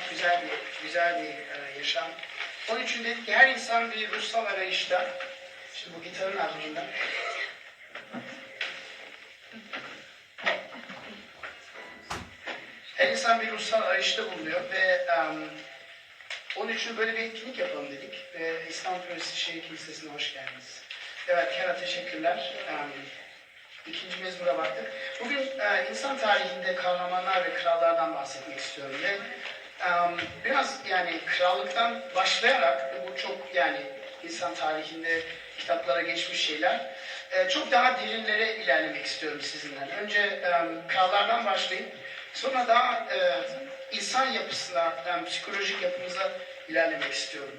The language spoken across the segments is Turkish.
paylaşmak güzel bir güzel bir e, yaşam. Onun için dedik ki her insan bir ruhsal arayışta. Şimdi bu gitarın ardından. Her insan bir ruhsal arayışta bulunuyor ve um, onun için böyle bir etkinlik yapalım dedik. Ve İstanbul Üniversitesi Şehir Kilisesi'ne hoş geldiniz. Evet, Kera teşekkürler. Um, ikinci mezmura baktık. Bugün e, insan tarihinde kahramanlar ve krallardan bahsetmek istiyorum ve biraz yani krallıktan başlayarak bu çok yani insan tarihinde kitaplara geçmiş şeyler. e, çok daha derinlere ilerlemek istiyorum sizinle. Önce krallardan başlayıp sonra daha e, insan yapısına, psikolojik yapımıza ilerlemek istiyorum.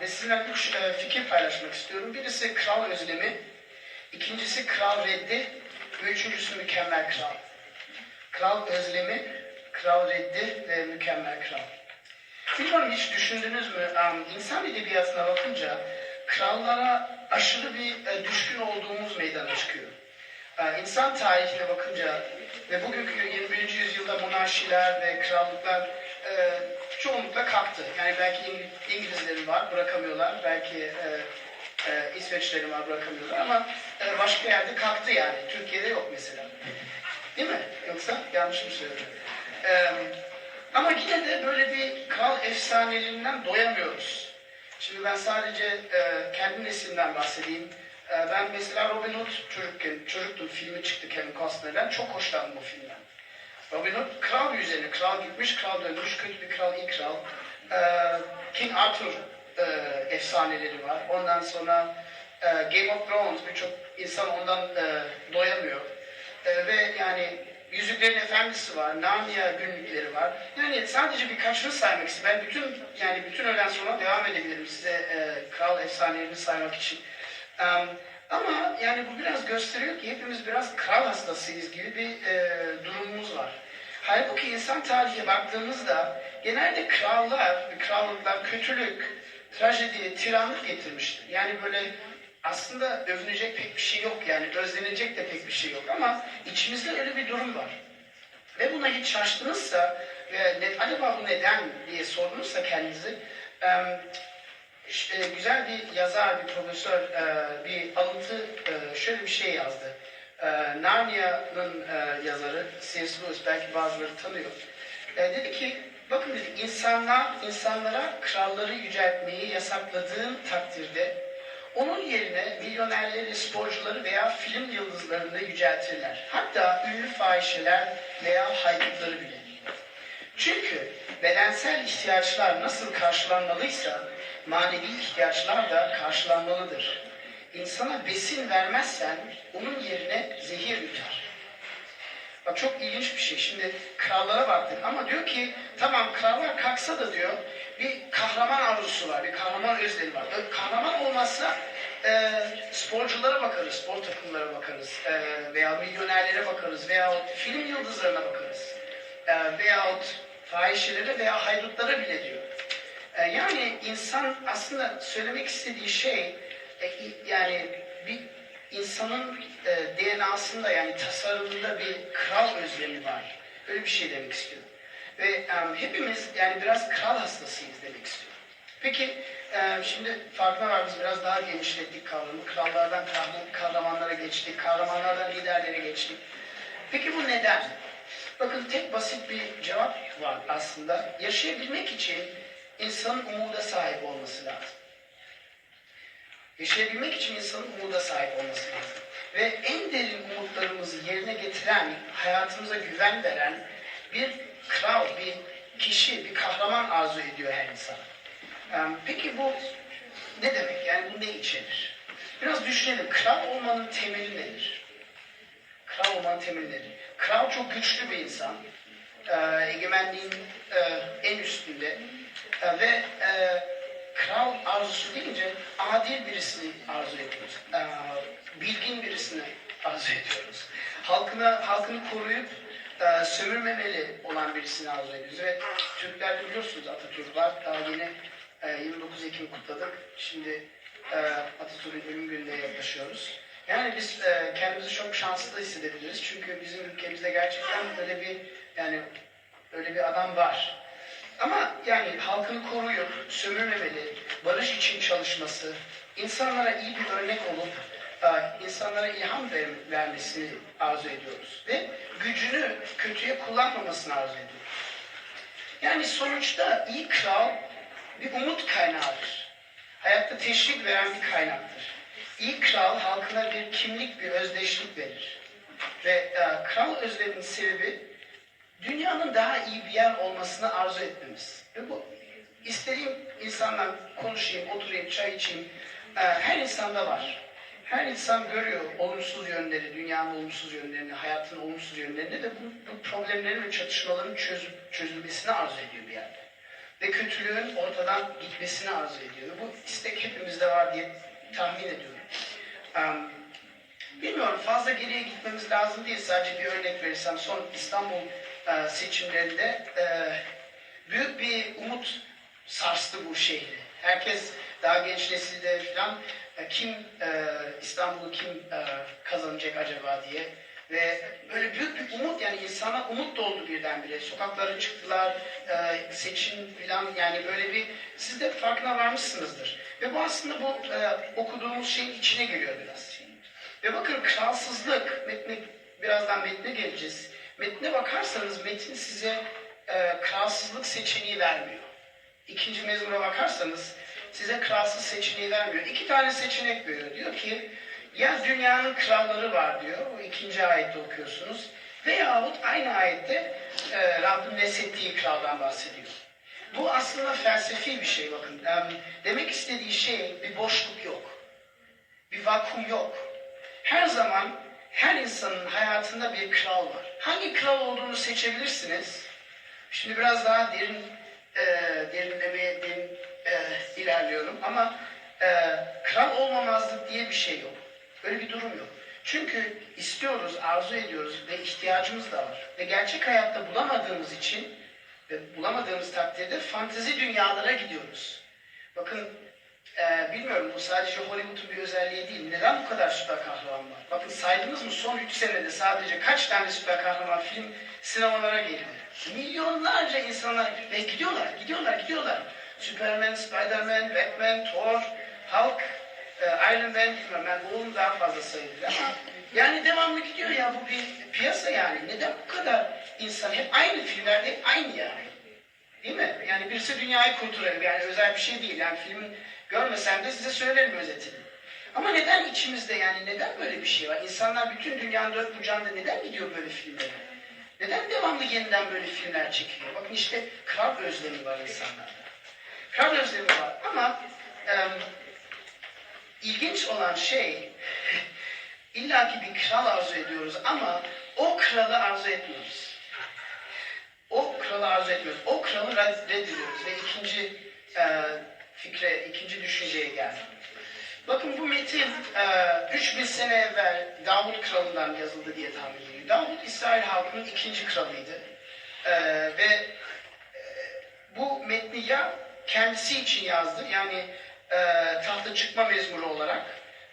Ve sizinle üç e, fikir paylaşmak istiyorum. Birisi kral özlemi, ikincisi kral reddi ve üçüncüsü mükemmel kral. Kral özlemi, kral reddi ve mükemmel kral. Bilmiyorum hiç düşündünüz mü? İnsan edebiyatına bakınca krallara aşırı bir e, düşkün olduğumuz meydana çıkıyor. E, insan tarihine bakınca ve bugünkü 21. yüzyılda monarşiler ve krallıklar e, çoğunlukla kalktı. Yani belki İng- İngilizlerin var, bırakamıyorlar. Belki e, İsveçlerin var, bırakamıyorlar. Ama e, başka yerde kalktı yani. Türkiye'de yok mesela. Değil mi? Yoksa yanlış mı söylüyorum? E, ama yine de böyle bir kral efsanelerinden doyamıyoruz. Şimdi ben sadece e, kendi neslimden bahsedeyim. E, ben mesela Robin Hood çocukken, çocuktum filmi çıktı Kevin Costner'den. Çok hoşlandım o filmden. Robin Hood kral üzerine, kral gitmiş, kral dönmüş, kötü bir kral, iyi kral. E, King Arthur e, efsaneleri var. Ondan sonra e, Game of Thrones birçok insan ondan e, doyamıyor. E, ve yani Yüzüklerin Efendisi var, Narnia günlükleri var. Yani sadece birkaçını saymak istiyorum. Ben bütün yani bütün öğlen sonra devam edebilirim size e, kral efsanelerini saymak için. Em, ama yani bu biraz gösteriyor ki hepimiz biraz kral hastasıyız gibi bir e, durumumuz var. Halbuki insan tarihe baktığımızda genelde krallar krallıklar kötülük, trajedi, tiranlık getirmiştir. Yani böyle aslında övünecek pek bir şey yok yani özlenecek de pek bir şey yok ama içimizde öyle bir durum var. Ve buna hiç şaştınızsa ve ne, acaba bu neden diye sordunuzsa kendinizi e, güzel bir yazar, bir profesör e, bir alıntı e, şöyle bir şey yazdı. E, Narnia'nın e, yazarı C.S. Lewis belki bazıları tanıyor. E, dedi ki bakın dedi insanlar insanlara kralları yüceltmeyi yasakladığın takdirde onun yerine milyonerleri, sporcuları veya film yıldızlarını yüceltirler. Hatta ünlü fahişeler veya haydutları bile. Çünkü bedensel ihtiyaçlar nasıl karşılanmalıysa manevi ihtiyaçlar da karşılanmalıdır. İnsana besin vermezsen onun yerine zehir yutar. Bak çok ilginç bir şey. Şimdi krallara baktık ama diyor ki tamam krallar kalksa da diyor bir kahraman arzusu var, bir kahraman özlemi var. Ö- Kahraman olmazsa e, sporculara bakarız, spor takımlara bakarız e, veya milyonerlere bakarız veya film yıldızlarına bakarız e, veyahut fahişelere veya haydutlara bile diyor. E, yani insan aslında söylemek istediği şey e, yani bir insanın e, DNA'sında yani tasarımında bir kral özlemi var. Öyle bir şey demek istiyorum. Ve e, hepimiz yani biraz kral hastasıyız demek istiyorum. Peki e, şimdi farkına var biz biraz daha genişlettik kavramı. Krallardan kahraman- kahramanlara geçtik, kahramanlardan liderlere geçtik. Peki bu neden? Bakın tek basit bir cevap var aslında. Yaşayabilmek için insanın umuda sahip olması lazım. Yaşayabilmek için insanın umuda sahip olması lazım. Ve en derin umutlarımızı yerine getiren, hayatımıza güven veren bir kral, bir kişi, bir kahraman arzu ediyor her insan. Peki bu ne demek? Yani bu ne içerir? Biraz düşünelim. Kral olmanın temeli nedir? Kral olmanın temeli nedir? Kral çok güçlü bir insan. Egemenliğin en üstünde. Ve kral arzusu deyince adil birisini arzu ediyoruz. Bilgin birisini arzu ediyoruz. Halkına, halkını koruyup e, sömürmemeli olan birisini arzu ediyoruz. Ve Türkler biliyorsunuz Atatürk var. Daha yeni e, 29 Ekim kutladık. Şimdi e, Atatürk'ün ölüm gününe yaklaşıyoruz. Yani biz e, kendimizi çok şanslı hissedebiliriz. Çünkü bizim ülkemizde gerçekten öyle bir yani öyle bir adam var. Ama yani halkını koruyup sömürmemeli, barış için çalışması, insanlara iyi bir örnek olup insanlara ilham ver- vermesini arzu ediyoruz. Ve gücünü kötüye kullanmamasını arzu ediyoruz. Yani sonuçta iyi kral bir umut kaynağıdır. Hayatta teşvik veren bir kaynaktır. İyi kral halkına bir kimlik, bir özdeşlik verir. Ve e, kral özleminin sebebi dünyanın daha iyi bir yer olmasını arzu etmemiz. Ve bu istediğim insanla konuşayım, oturayım, çay içeyim. e, her insanda var. Her insan görüyor olumsuz yönleri, dünyanın olumsuz yönlerini, hayatın olumsuz yönlerini de bu, bu problemlerin ve çatışmaların çözüp, çözülmesini arzu ediyor bir yerde. Ve kötülüğün ortadan gitmesini arzu ediyor. Bu istek hepimizde var diye tahmin ediyorum. Em, Bilmiyorum fazla geriye gitmemiz lazım değil. Sadece bir örnek verirsem son İstanbul e, seçimlerinde e, büyük bir umut sarstı bu şehri. Herkes daha genç nesilde falan kim e, İstanbul'u kim e, kazanacak acaba diye ve böyle büyük bir umut yani insana umut doldu birdenbire. Sokaklara çıktılar, e, seçim falan yani böyle bir siz de farkına varmışsınızdır. Ve bu aslında bu e, okuduğumuz şeyin içine giriyor biraz. Ve bakın kralsızlık, metne, birazdan metne geleceğiz. Metne bakarsanız metin size e, kralsızlık seçeneği vermiyor. İkinci mezmura bakarsanız size kralsız seçeneği vermiyor. İki tane seçenek veriyor. Diyor ki ya dünyanın kralları var diyor. Bu ikinci ayette okuyorsunuz. Veyahut aynı ayette e, Rabbin neshettiği kraldan bahsediyor. Bu aslında felsefi bir şey bakın. Em, demek istediği şey bir boşluk yok. Bir vakum yok. Her zaman her insanın hayatında bir kral var. Hangi kral olduğunu seçebilirsiniz. Şimdi biraz daha derin e, derinlemeye derin, e, ilerliyorum ama e, kral olmamazlık diye bir şey yok. Öyle bir durum yok. Çünkü istiyoruz, arzu ediyoruz ve ihtiyacımız da var. Ve gerçek hayatta bulamadığımız için ve bulamadığımız takdirde fantezi dünyalara gidiyoruz. Bakın ee, bilmiyorum bu sadece Hollywood'un bir özelliği değil. Neden bu kadar süper kahraman var? Bakın saydınız mı son 3 senede sadece kaç tane süper kahraman film sinemalara geldi? Milyonlarca insanlar ve gidiyorlar, gidiyorlar, gidiyorlar. Superman, Spiderman, Batman, Thor, Hulk, e, Iron Man bilmem ben oğlum daha fazla sayılır ama yani devamlı gidiyor ya bu bir piyasa yani. Neden bu kadar insan hep aynı filmlerde hep aynı yani? Değil mi? Yani birisi dünyayı kurtarıyor. Yani özel bir şey değil. Yani filmin görmesem de size söylerim özetini. Ama neden içimizde yani neden böyle bir şey var? İnsanlar bütün dünyanın dört bucağında neden gidiyor böyle filmlere? Neden devamlı yeniden böyle filmler çekiliyor? Bakın işte kral özlemi var insanlarda. Özlemi var ama em, ilginç olan şey illaki bir kral arzu ediyoruz ama o kralı arzu etmiyoruz. O kralı arzu etmiyoruz. O kralı red- reddediyoruz ve ikinci e, fikre, ikinci düşünceye geldik. Bakın bu metin e, 3000 sene evvel Davut kralından yazıldı diye tahmin ediliyor. Davut İsrail halkının ikinci kralıydı. E, ve e, bu metni ya kendisi için yazdı yani e, tahta çıkma mezmuru olarak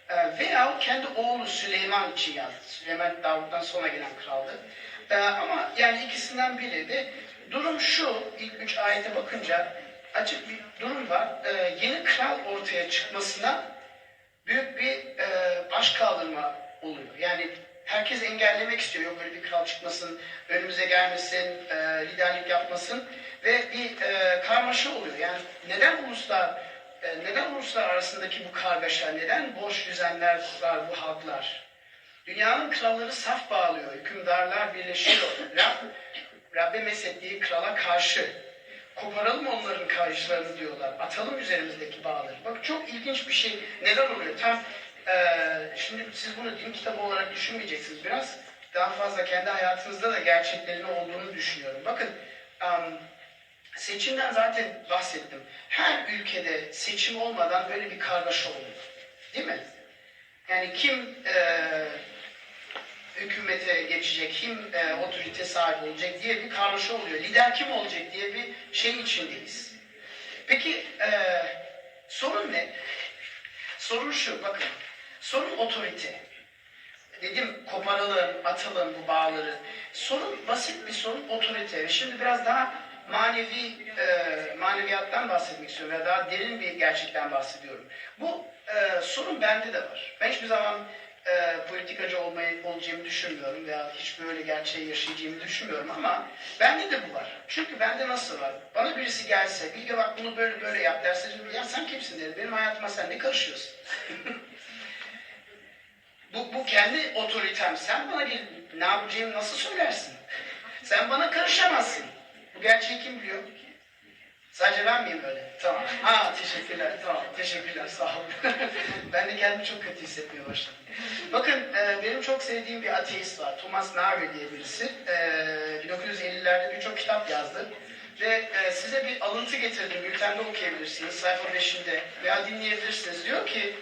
e, veya kendi oğlu Süleyman için yazdı. Süleyman Davut'tan sonra gelen kraldı. E, ama yani ikisinden biri de durum şu ilk üç ayete bakınca açık bir durum var. E, yeni kral ortaya çıkmasına büyük bir e, baş kaldırma oluyor. Yani herkes engellemek istiyor. Yok böyle bir kral çıkmasın, önümüze gelmesin, e, liderlik yapmasın ve bir e, karmaşa oluyor. Yani neden uluslar e, neden uluslar arasındaki bu kargaşa, neden boş düzenler var bu halklar? Dünyanın kralları saf bağlıyor, hükümdarlar birleşiyor. Rab, Rabbe mesettiği krala karşı. Koparalım onların kayışlarını diyorlar. Atalım üzerimizdeki bağları. Bak çok ilginç bir şey. Neden oluyor? Tam eee, şimdi siz bunu din kitabı olarak düşünmeyeceksiniz. Biraz daha fazla kendi hayatınızda da gerçeklerini olduğunu düşünüyorum. Bakın em, seçimden zaten bahsettim. Her ülkede seçim olmadan böyle bir kargaşa oluyor. Değil mi? Yani kim eee hükümete geçecek, kim e, otorite sahibi olacak diye bir karmaşa oluyor. Lider kim olacak diye bir şeyin içindeyiz. Peki e, sorun ne? Sorun şu, bakın. Sorun otorite. dedim koparalım, atalım bu bağları. Sorun basit bir sorun otorite. Şimdi biraz daha manevi e, maneviyattan bahsetmek istiyorum veya daha derin bir gerçekten bahsediyorum. Bu e, sorun bende de var. Ben hiçbir zaman e, politikacı olmayı olacağımı düşünmüyorum veya hiç böyle gerçeği yaşayacağımı düşünmüyorum ama bende de bu var. Çünkü bende nasıl var? Bana birisi gelse, Bilge bak bunu böyle böyle yap derse, ya sen kimsin derim, benim hayatıma sen ne karışıyorsun? bu, bu kendi otoritem. Sen bana bir ne yapacağımı nasıl söylersin? Sen bana karışamazsın. Gerçeği kim biliyor? Sadece ben miyim öyle? Tamam. Ha teşekkürler. Tamam. Teşekkürler. Sağ olun. ben de kendimi çok kötü hissetmeye başladım. Bakın e, benim çok sevdiğim bir ateist var. Thomas Navi diye birisi. E, 1950'lerde birçok kitap yazdı. Ve e, size bir alıntı getirdim. Bültende okuyabilirsiniz. Sayfa 5'inde veya dinleyebilirsiniz. Diyor ki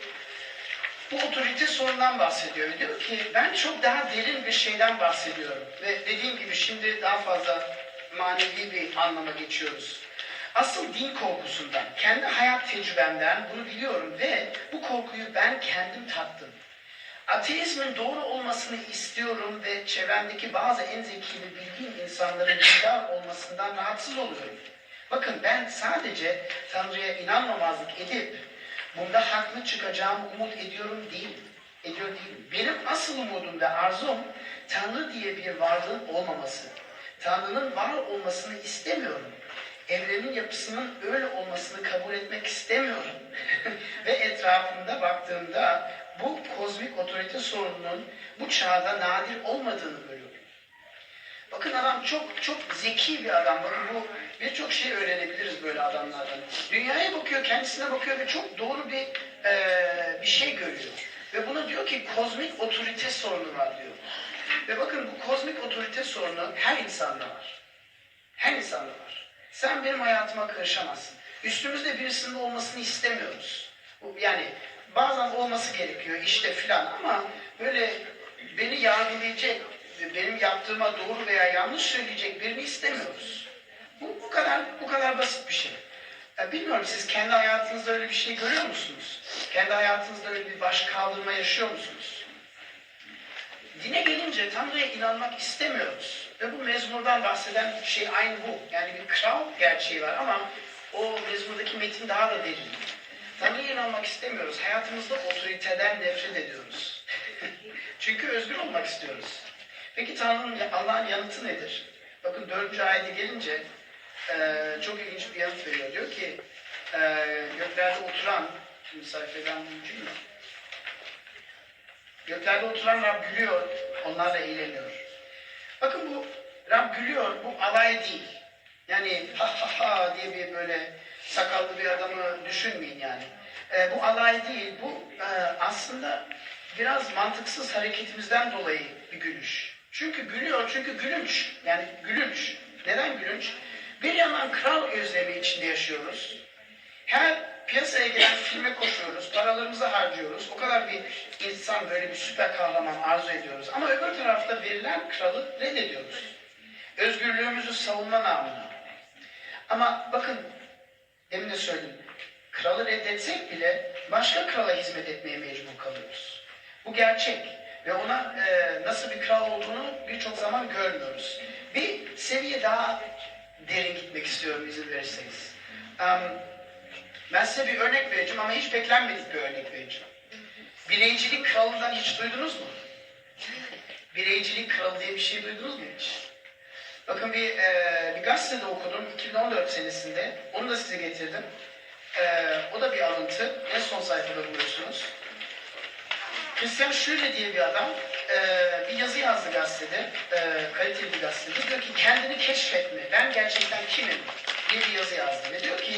bu otorite sorundan bahsediyor. Diyor ki ben çok daha derin bir şeyden bahsediyorum. Ve dediğim gibi şimdi daha fazla manevi bir anlama geçiyoruz. Asıl din korkusundan, kendi hayat tecrübemden bunu biliyorum ve bu korkuyu ben kendim tattım. Ateizmin doğru olmasını istiyorum ve çevremdeki bazı en zeki ve bilgin insanların dindar olmasından rahatsız oluyorum. Bakın ben sadece Tanrı'ya inanmamazlık edip bunda haklı çıkacağımı umut ediyorum değil. Ediyor değilim. Benim asıl umudum ve arzum Tanrı diye bir varlığın olmaması. Tanrı'nın var olmasını istemiyorum. Evrenin yapısının öyle olmasını kabul etmek istemiyorum. ve etrafımda baktığımda bu kozmik otorite sorununun bu çağda nadir olmadığını görüyorum. Bakın adam çok çok zeki bir adam. Bakın bu birçok şey öğrenebiliriz böyle adamlardan. Dünyaya bakıyor, kendisine bakıyor ve çok doğru bir eee, bir şey görüyor. Ve buna diyor ki kozmik otorite sorunu var diyor. Ve bakın bu kozmik otorite sorunu her insanda var. Her insanda var. Sen benim hayatıma karışamazsın. Üstümüzde birisinin olmasını istemiyoruz. Yani bazen olması gerekiyor işte filan ama böyle beni yargılayacak, benim yaptığıma doğru veya yanlış söyleyecek birini istemiyoruz. Bu, bu kadar bu kadar basit bir şey. Ya bilmiyorum siz kendi hayatınızda öyle bir şey görüyor musunuz? Kendi hayatınızda öyle bir baş kaldırma yaşıyor musunuz? Dine gelince Tanrı'ya inanmak istemiyoruz. Ve bu mezmurdan bahseden şey aynı bu. Yani bir kral gerçeği var ama o mezmurdaki metin daha da derin. Tanrı'ya inanmak istemiyoruz. Hayatımızda otoriteden nefret ediyoruz. Çünkü özgür olmak istiyoruz. Peki Tanrı'nın, Allah'ın yanıtı nedir? Bakın dördüncü ayete gelince eee, çok ilginç bir yanıt veriyor. Diyor ki eee, göklerde oturan, şimdi sayfadan bulacağım mı? Göklerde oturan Rab gülüyor, onlarla eğleniyor. Bakın bu Rab gülüyor, bu alay değil. Yani ha ha ha diye bir böyle sakallı bir adamı düşünmeyin yani. Ee, bu alay değil, bu e, aslında biraz mantıksız hareketimizden dolayı bir gülüş. Çünkü gülüyor, çünkü gülünç. Yani gülünç. Neden gülünç? Bir yandan kral özlemi içinde yaşıyoruz. Her piyasaya gelen filme koşuyoruz, paralarımızı harcıyoruz. O kadar bir insan böyle bir süper kahraman arzu ediyoruz. Ama öbür tarafta verilen kralı reddediyoruz. Özgürlüğümüzü savunma namına. Ama bakın, demin de söyledim. Kralı reddetsek bile başka krala hizmet etmeye mecbur kalıyoruz. Bu gerçek. Ve ona e, nasıl bir kral olduğunu birçok zaman görmüyoruz. Bir seviye daha derin gitmek istiyorum izin verirseniz. Em, ben size bir örnek vereceğim ama hiç beklenmedik bir örnek vereceğim. Bireycilik kralından hiç duydunuz mu? Bireycilik kralı diye bir şey duydunuz mu hiç? Bakın bir, e, bir gazetede okudum 2014 senesinde. Onu da size getirdim. E, o da bir alıntı. En son sayfada buluyorsunuz. Christian Schüle diye bir adam e, bir yazı yazdı gazetede, e, kaliteli bir gazetede. Diyor ki kendini keşfetme, ben gerçekten kimim diye bir yazı yazdı. Ve diyor ki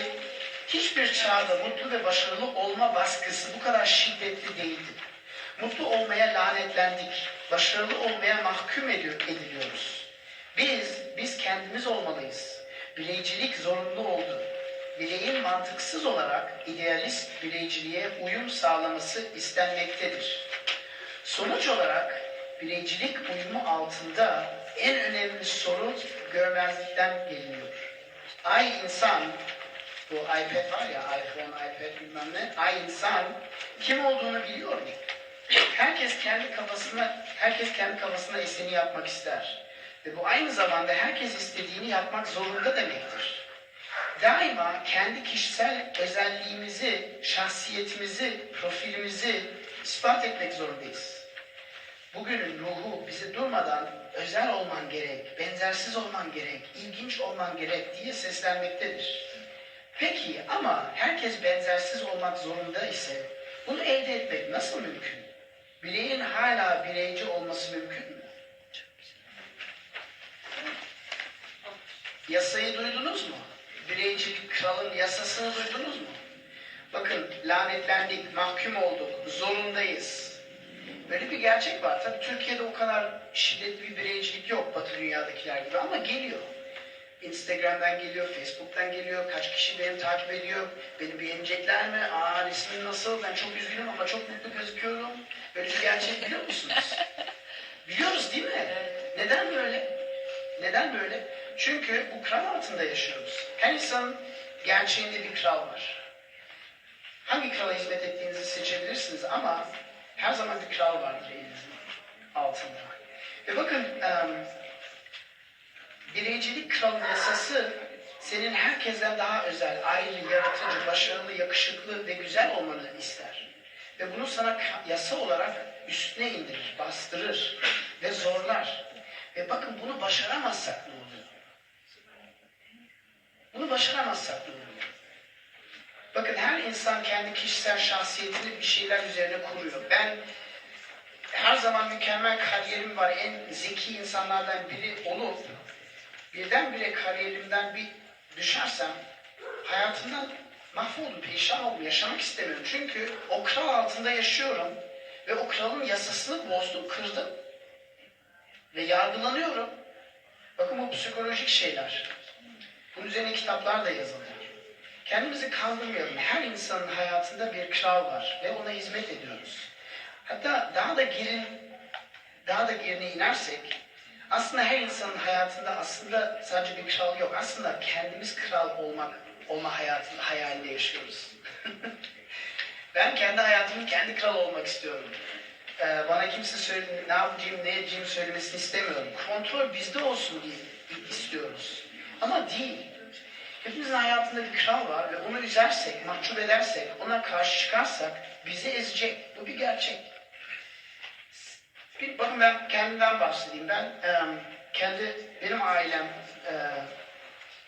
hiçbir çağda mutlu ve başarılı olma baskısı bu kadar şiddetli değildi. Mutlu olmaya lanetlendik, başarılı olmaya mahkum ediyor, ediliyoruz. Biz, biz kendimiz olmalıyız. Bireycilik zorunlu oldu. Bireyin mantıksız olarak idealist bireyciliğe uyum sağlaması istenmektedir. Sonuç olarak bireycilik uyumu altında en önemli sorun görmezlikten geliniyor. Ay insan, bu iPad var ya, iPhone, iPad bilmem ne, ay insan kim olduğunu biliyor mu? Herkes kendi kafasına, herkes kendi kafasına istediğini yapmak ister. Ve bu aynı zamanda herkes istediğini yapmak zorunda demektir. Daima kendi kişisel özelliğimizi, şahsiyetimizi, profilimizi ispat etmek zorundayız. Bugünün ruhu bizi durmadan özel olman gerek, benzersiz olman gerek, ilginç olman gerek diye seslenmektedir. Peki ama herkes benzersiz olmak zorunda ise bunu elde etmek nasıl mümkün? Bireyin hala bireyci olması mümkün mü? Yasayı duydunuz mu? Bireycilik kralın yasasını duydunuz mu? Bakın lanetlendik, mahkum olduk, zorundayız. Böyle bir gerçek var. Tabii Türkiye'de o kadar şiddetli bir bireycilik yok Batı dünyadakiler gibi ama geliyor. Instagram'dan geliyor, Facebook'tan geliyor, kaç kişi beni takip ediyor, beni beğenecekler mi? Aa resmin nasıl? Ben çok üzgünüm ama çok mutlu gözüküyorum. Böyle bir gerçek biliyor musunuz? Biliyoruz değil mi? Neden böyle? Neden böyle? Çünkü bu kral altında yaşıyoruz. Her insanın gerçeğinde bir kral var. Hangi krala hizmet ettiğinizi seçebilirsiniz ama her zaman bir kral vardır elinizin altında. Ve bakın em, bireycilik kralın yasası senin herkesten daha özel, ayrı, yaratıcı, başarılı, yakışıklı ve güzel olmanı ister. Ve bunu sana yasa olarak üstüne indirir, bastırır ve zorlar. Ve bakın bunu başaramazsak ne oluyor? Bunu başaramazsak ne oluyor? Bakın her insan kendi kişisel şahsiyetini bir şeyler üzerine kuruyor. Ben her zaman mükemmel kariyerim var, en zeki insanlardan biri olup birdenbire kariyerimden bir düşersem hayatımdan mahvoldum, perişan oldum, yaşamak istemiyorum. Çünkü o kral altında yaşıyorum ve o kralın yasasını bozdum, kırdım ve yargılanıyorum. Bakın bu psikolojik şeyler. Bunun üzerine kitaplar da yazıldı. Kendimizi kandırmayalım. Her insanın hayatında bir kral var ve ona hizmet ediyoruz. Hatta daha da girin, daha da gerine inersek aslında her insanın hayatında aslında sadece bir kral yok. Aslında kendimiz kral olmak olma hayatının hayalinde yaşıyoruz. ben kendi hayatımın kendi kral olmak istiyorum. Ee, bana kimse söyle, ne yapacağım, ne edeceğim söylemesini istemiyorum. Kontrol bizde olsun diye istiyoruz. Ama değil. Hepimizin hayatında bir kral var ve onu üzersek, mahcup edersek, ona karşı çıkarsak bizi ezecek. Bu bir gerçek. Bir, bakın ben kendimden bahsedeyim. Ben e, kendi, benim ailem e,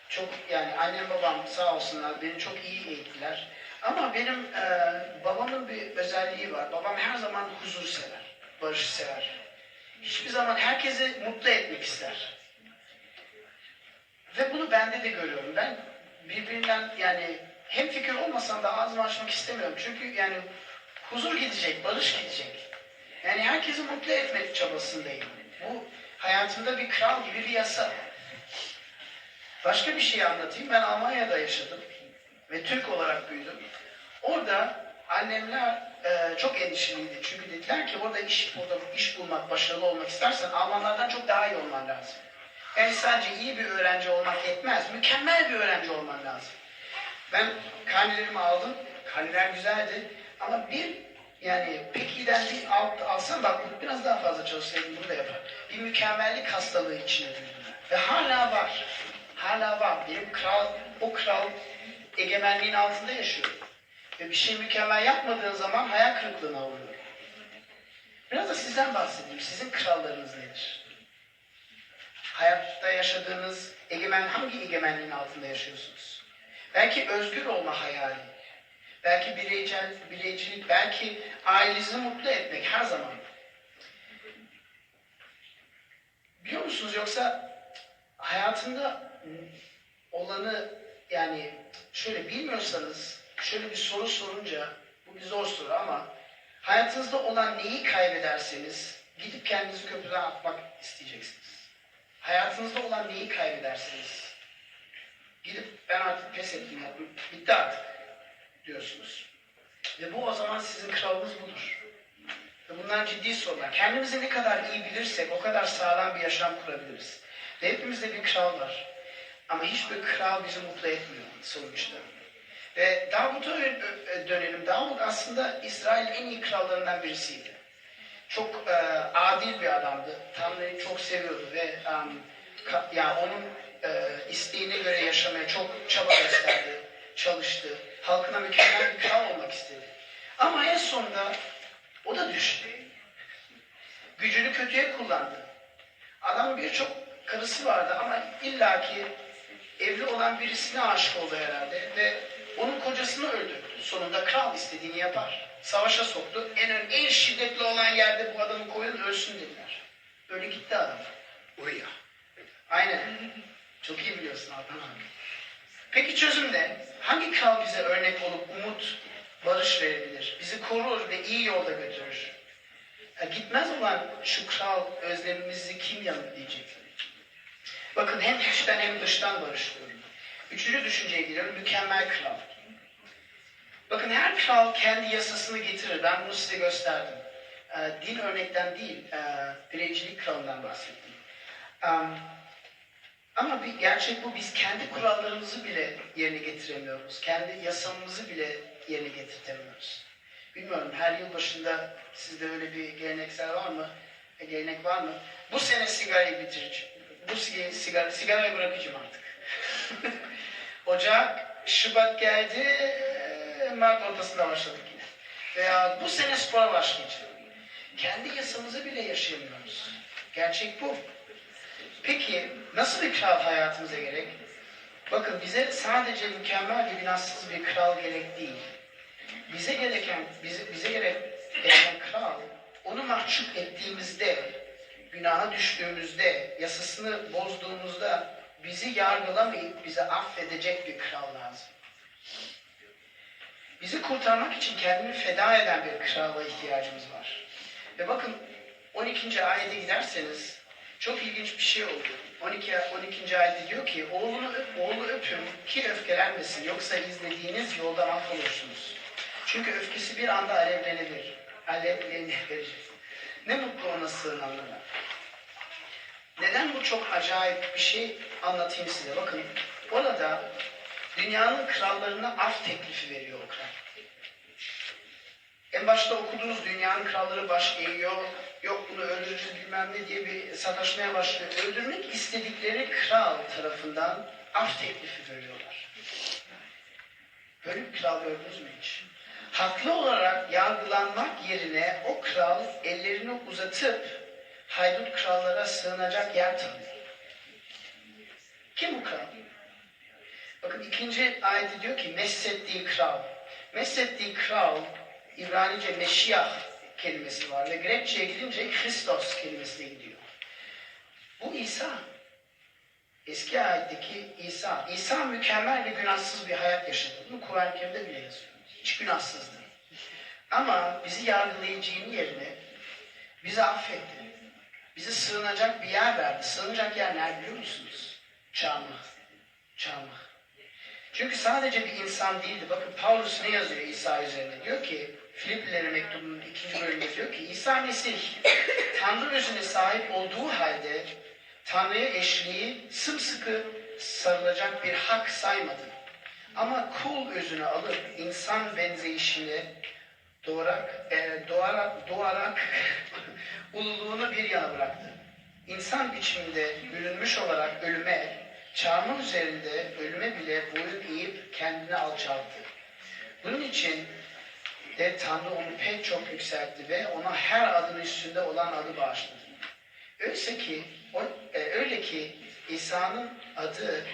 çok yani annem babam sağ olsunlar beni çok iyi eğittiler. Ama benim e, babamın bir özelliği var. Babam her zaman huzur sever, barış sever. Hiçbir zaman herkesi mutlu etmek ister. Ve bunu bende de görüyorum. Ben birbirinden yani hem fikir olmasam da ağzımı açmak istemiyorum. Çünkü yani huzur gidecek, barış gidecek. Herkesi mutlu etmek çabasındayım. Bu hayatımda bir kral gibi bir yasa. Başka bir şey anlatayım. Ben Almanya'da yaşadım ve Türk olarak büyüdüm. Orada annemler e, çok endişeliydi. Çünkü dediler ki orada iş, orada iş bulmak, başarılı olmak istersen Almanlardan çok daha iyi olman lazım. Yani sadece iyi bir öğrenci olmak yetmez. Mükemmel bir öğrenci olman lazım. Ben karnelerimi aldım. Karneler güzeldi. Ama bir yani pek iyiden bir alt, alsam bak biraz daha fazla çalışsaydım bunu da yapar. Bir mükemmellik hastalığı içine girdim. Ve hala var. Hala var. Benim kral, o kral egemenliğin altında yaşıyor. Ve bir şey mükemmel yapmadığın zaman hayal kırıklığına uğruyor. Biraz da sizden bahsedeyim. Sizin krallarınız nedir? Hayatta yaşadığınız egemen hangi egemenliğin altında yaşıyorsunuz? Belki özgür olma hayali, belki bireysel, bireycilik, belki ailenizi mutlu etmek her zaman. Biliyor musunuz yoksa hayatında olanı yani şöyle bilmiyorsanız şöyle bir soru sorunca bu bir zor soru ama hayatınızda olan neyi kaybederseniz gidip kendinizi köprüden atmak isteyeceksiniz. Hayatınızda olan neyi kaybederseniz gidip ben artık pes ettim bitti artık diyorsunuz. Ve bu o zaman sizin kralınız budur. Ve bunlar ciddi sorular. Kendimizi ne kadar iyi bilirsek o kadar sağlam bir yaşam kurabiliriz. Ve hepimizde bir kral var. Ama hiçbir kral bizi mutlu etmiyor sonuçta. Ve Davut'a dönelim. Davut aslında İsrail'in en iyi krallarından birisiydi. çok e, adil bir adamdı. Tanrı'yı çok seviyordu ve um, ka- ya onun e, isteğine göre yaşamaya çok çaba gösterdi, çalıştı. Halkına mükemmel bir kral olmak istedi. Ama en sonunda o da düştü. Gücünü kötüye kullandı. Adamın birçok karısı vardı ama illaki evli olan birisine aşık oldu herhalde ve onun kocasını öldürdü. Sonunda kral istediğini yapar. Savaşa soktu. En ön- en şiddetli olan yerde bu adamı koyun ölsün dediler. Böyle gitti adam. Uriah. Aynen. Çok iyi biliyorsun Adnan abi. Peki çözüm ne? Hangi kral bize örnek olup umut, barış verebilir? Bizi korur ve iyi yolda götürür. Ya gitmez olan şu kral özlemimizi kim yanıtlayacak? Bakın hem içten hem dıştan barış diyorum. Üçüncü düşünceye geliyorum. Mükemmel kral. Bakın her kral kendi yasasını getirir. Ben bunu size gösterdim. Ee, din örnekten değil, e, bireycilik kralından bahsettim. Am, ama bir gerçek bu biz kendi kurallarımızı bile yerine getiremiyoruz. Kendi yasamızı bile yerine getirtemiyoruz. Bilmiyorum her yıl başında sizde öyle bir geleneksel var mı? E, gelenek var mı? Bu sene sigarayı bitireceğim. Bu sig- sigara, sigarayı bırakacağım artık. Ocak, Şubat geldi, e, Mart ortasında başladık yine. Veya bu sene spora başlayacağım. Kendi yasamızı bile yaşayamıyoruz. Gerçek bu. Peki nasıl bir kral hayatımıza gerek? Bakın bize sadece mükemmel ve günahsız bir kral gerek değil. Bize gereken, bize, bize gerek, gereken kral, onu mahcup ettiğimizde, günaha düştüğümüzde, yasasını bozduğumuzda bizi yargılamayıp bize affedecek bir kral lazım. Bizi kurtarmak için kendini feda eden bir krala ihtiyacımız var. Ve bakın 12. ayete giderseniz çok ilginç bir şey oldu. 12. 12. ayette diyor ki oğlunu öp, oğlu öpün ki öfkelenmesin yoksa izlediğiniz yolda mahvolursunuz. Çünkü öfkesi bir anda alevlenebilir. Alevlenebilir. Ne mutlu ona sığınanlara. Neden bu çok acayip bir şey anlatayım size. Bakın orada dünyanın krallarına af teklifi veriyor o kral. En başta okuduğunuz dünyanın kralları baş eğiyor, yok bunu öldüreceğiz bilmem ne diye bir sataşmaya başlıyor. Öldürmek istedikleri kral tarafından af teklifi veriyorlar. Böyle bir kral gördünüz mü hiç? Haklı olarak yargılanmak yerine o kral ellerini uzatıp haydut krallara sığınacak yer tanıyor. Kim bu kral? Bakın ikinci ayette diyor ki messettiği kral. Messettiği kral İbranice Meşiyah kelimesi var ve Grekçe'ye gidince Christos kelimesine gidiyor. Bu İsa. Eski ayetteki İsa. İsa mükemmel ve günahsız bir hayat yaşadı. Bunu Kur'an-ı Kerim'de bile yazıyor. Hiç günahsızdı. Ama bizi yargılayacağının yerine bizi affetti. Bize sığınacak bir yer verdi. Sığınacak yer nerede biliyor musunuz? Çarmıh. Çarmıh. Çünkü sadece bir insan değildi. Bakın Paulus ne yazıyor İsa üzerine? Diyor ki Filiplilere mektubunun ikinci bölümünde diyor ki İsa Mesih Tanrı özüne sahip olduğu halde Tanrı'ya eşliği sımsıkı sarılacak bir hak saymadı. Ama kul özünü alıp insan benzeyişini doğarak, e, doğarak, doğarak ululuğunu bir yana bıraktı. İnsan biçiminde bürünmüş olarak ölüme, çarmıh üzerinde ölüme bile boyun eğip kendini alçalttı. Bunun için de Tanrı onu pek çok yükseltti ve ona her adın üstünde olan adı bağışladı. Öyleyse ki, o, e, öyle ki İsa'nın adı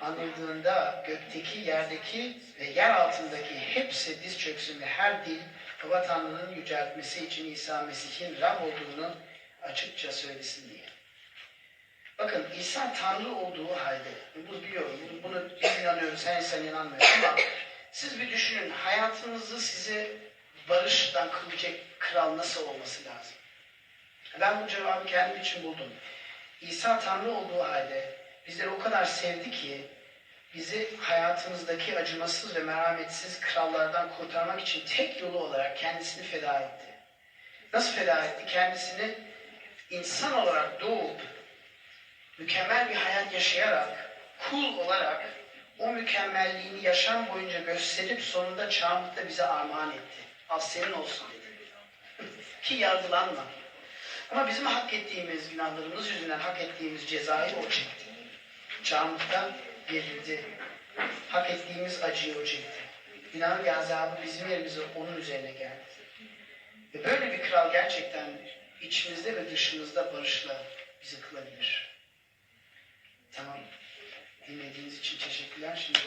anıldığında gökteki, yerdeki ve yer altındaki hepsi diz çöksün ve her dil Baba Tanrı'nın yüceltmesi için İsa Mesih'in Rab olduğunu açıkça söylesin diye. Bakın İsa Tanrı olduğu halde, bunu biliyorum, bunu, inanıyoruz, sen sen inanmıyorsun ama siz bir düşünün, hayatınızı size barıştan kılacak kral nasıl olması lazım? Ben bu cevabı kendim için buldum. İsa Tanrı olduğu halde bizleri o kadar sevdi ki bizi hayatımızdaki acımasız ve merhametsiz krallardan kurtarmak için tek yolu olarak kendisini feda etti. Nasıl feda etti? Kendisini insan olarak doğup mükemmel bir hayat yaşayarak kul olarak o mükemmelliğini yaşam boyunca gösterip sonunda çarmıhta bize armağan etti. Al senin olsun dedi. Ki yargılanma. Ama bizim hak ettiğimiz günahlarımız yüzünden hak ettiğimiz cezayı o çekti. Çarmıhta gerildi. Hak ettiğimiz acıyı o çekti. Günahın gazabı bizim yerimize onun üzerine geldi. Ve böyle bir kral gerçekten içimizde ve dışımızda barışla bizi kılabilir. Tamam. Dinlediğiniz için teşekkürler. Şimdi